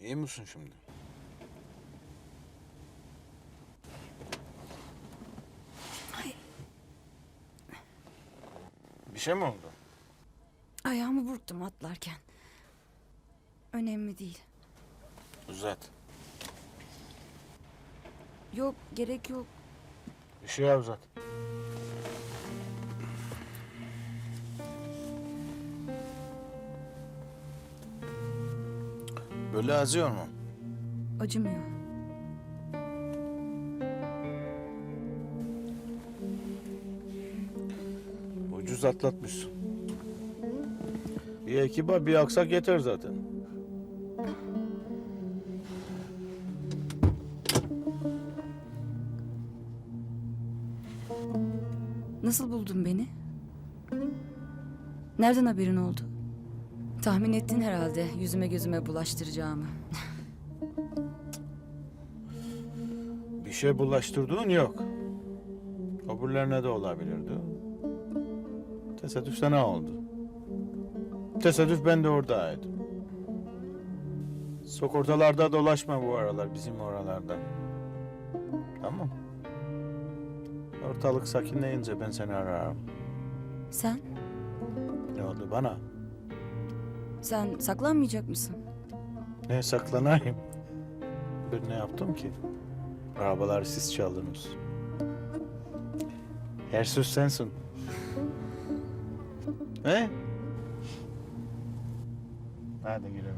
İyi misin şimdi? Bir şey mi oldu? Ayağımı burktum atlarken. Önemli değil. Uzat. Yok gerek yok. Bir şey uzat. Böyle acıyor mu? Acımıyor. Ucuz atlatmışsın. Bir ekiba bir aksak yeter zaten. Nasıl buldun beni? Nereden haberin oldu? Tahmin ettin herhalde yüzüme gözüme bulaştıracağımı. Bir şey bulaştırdığın yok. Öbürlerine de olabilirdi. Tesadüf sana oldu. Tesadüf ben de oradaydım. Sok ortalarda dolaşma bu aralar bizim oralarda. Tamam. Ortalık sakinleyince ben seni ararım. Sen? Ne oldu bana? Sen saklanmayacak mısın? Ne saklanayım? Ben ne yaptım ki? Arabaları siz çaldınız. Her söz sensin. He? Hadi girelim.